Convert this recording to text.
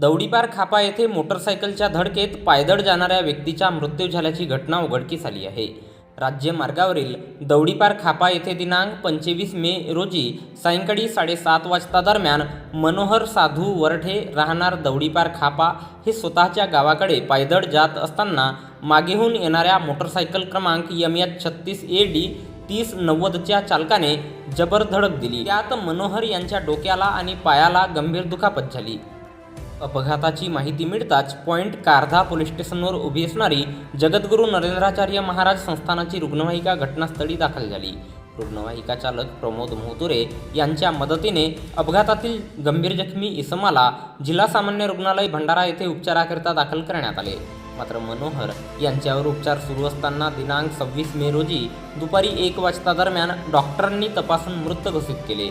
दौडीपार खापा येथे मोटरसायकलच्या धडकेत पायदळ जाणाऱ्या व्यक्तीचा मृत्यू झाल्याची घटना उघडकीस आली आहे. राज्य मार्गावरील दौडीपार खापा येथे दिनांक पंचवीस मे रोजी सायंकाळी साडेसात वाजता दरम्यान मनोहर साधू वरठे राहणार दौडीपार खापा हे स्वतःच्या गावाकडे पायदळ जात असताना मागेहून येणाऱ्या मोटरसायकल क्रमांक यम एच छत्तीस ए डी तीस नव्वदच्या चालकाने जबर धडक दिली. त्यात मनोहर यांच्या डोक्याला आणि पायाला गंभीर दुखापत झाली. अपघाताची माहिती मिळताच पॉईंट कारधा पोलीस स्टेशनवर उभी असणारी जगद्गुरू नरेंद्राचार्य महाराज संस्थानाची रुग्णवाहिका घटनास्थळी दाखल झाली. रुग्णवाहिका चालक प्रमोद मोहतुरे यांच्या मदतीने अपघातातील गंभीर जखमी इसमाला जिल्हा सामान्य रुग्णालय भंडारा येथे उपचाराकरिता दाखल करण्यात आले. मात्र मनोहर यांच्यावर उपचार सुरू असताना दिनांक सव्वीस मे रोजी दुपारी एक वाजता दरम्यान डॉक्टरांनी तपासून मृत घोषित केले.